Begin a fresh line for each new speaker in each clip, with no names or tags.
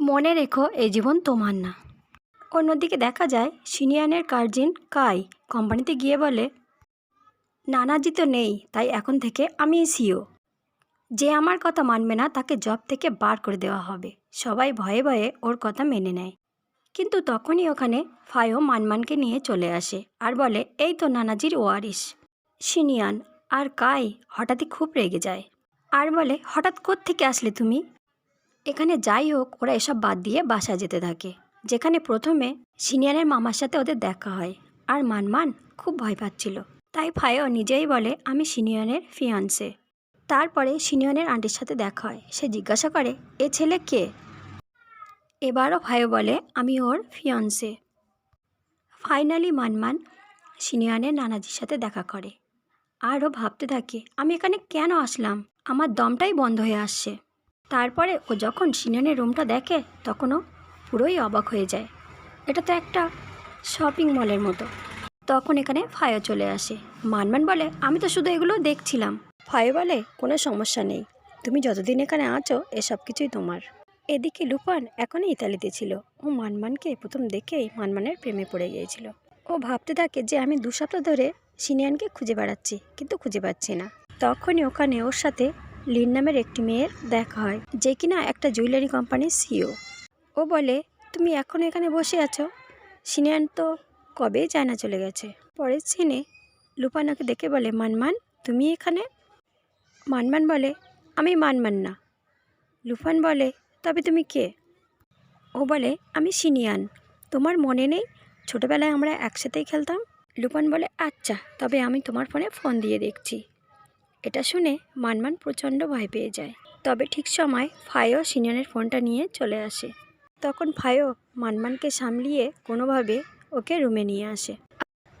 মনে রেখো, এই জীবন তোমার না। অন্যদিকে দেখা যায়, সিনিয়ানের গার্জিন কাই কোম্পানিতে গিয়ে বলে, নানাজি তো নেই, তাই এখন থেকে আমি সিও। যে আমার কথা মানবে না, তাকে জব থেকে বার করে দেওয়া হবে। সবাই ভয়ে ভয়ে ওর কথা মেনে নেয়। কিন্তু তখনই ওখানে ফায়ো মানমানকে নিয়ে চলে আসে আর বলে, এই তো নানাজির ওয়ারিস সিনিয়ান আর কাই হঠাৎই খুব রেগে যায়। আর বলে, হঠাৎ থেকে আসলে তুমি? এখানে যাই হোক, ওরা এসব বাদ দিয়ে বাসা যেতে থাকে। যেখানে প্রথমে সিনিয়রের মামার সাথে ওদের দেখা হয়। আর মানমান খুব ভয় পাচ্ছিল। তাই ফায়ও নিজেই বলে, আমি সিনিয়রের ফিয়ান্সে। তারপরে সিনিয়রের আন্টির সাথে দেখা হয়। সে জিজ্ঞাসা করে, এ ছেলে কে? এবারও ভাইও বলে, আমি ওর ফিয়ন্সে। ফাইনালি মানমান সিনিয়রের নানাজির সাথে দেখা করে। আরও ভাবতে থাকে, আমি এখানে কেন আসলাম? আমার দমটাই বন্ধ হয়ে আসছে। তারপরে ও যখন সিনিয়নের রুমটা দেখে, তখনও পুরোই অবাক হয়ে যায়। এটা তো একটা শপিং মলের মতো। তখন এখানে ফায়ো চলে আসে। মানমান বলে, আমি তো শুধু এগুলো দেখছিলাম। ফায়ো বলে, কোনো সমস্যা নেই। তুমি যতদিন এখানে আছো, এসব কিছুই তোমার। এদিকে লুপান এখনই ইতালিতে ছিল। ও মানমানকে প্রথম দেখেই মানমানের প্রেমে পড়ে গিয়েছিল। ও ভাবতে থাকে যে, আমি দু সপ্তাহ ধরে সিনিয়ানকে খুঁজে বেড়াচ্ছি, কিন্তু খুঁজে পাচ্ছি না। তখনই ওখানে ওর সাথে লিন নামের একটি মেয়ের দেখা হয়, যে কিনা একটা জুয়েলারি কোম্পানির সিও ও বলে, তুমি এখন এখানে বসে আছো? সিনিয়ান তো কবেই চায়না চলে গেছে। পরের সিনে লুপানাকে দেখে বলে, মানমান, তুমি এখানে? মানমান বলে, আমি মানমান না। লুফান বলে, তবে তুমি কে? ও বলে, আমি সিনিয়ান তোমার মনে নেই? ছোটোবেলায় আমরা একসাথেই খেলতাম? লুপান বলে আচ্ছা তবে আমি তোমার ফোনে ফোন দিয়ে দেখছি। এটা শুনে মানমান প্রচণ্ড ভয় পেয়ে যায়। তবে ঠিক সময় ফায়ো সিনিয়নের ফোনটা নিয়ে চলে আসে। তখন ফায়ো মানমানকে সামলিয়ে কোনোভাবে ওকে রুমে নিয়ে আসে।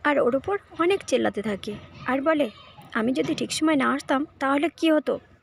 আর ওর ওপর অনেক চেল্লাতে থাকে। আর বলে, আমি যদি ঠিক সময় না আসতাম, তাহলে কি হতো?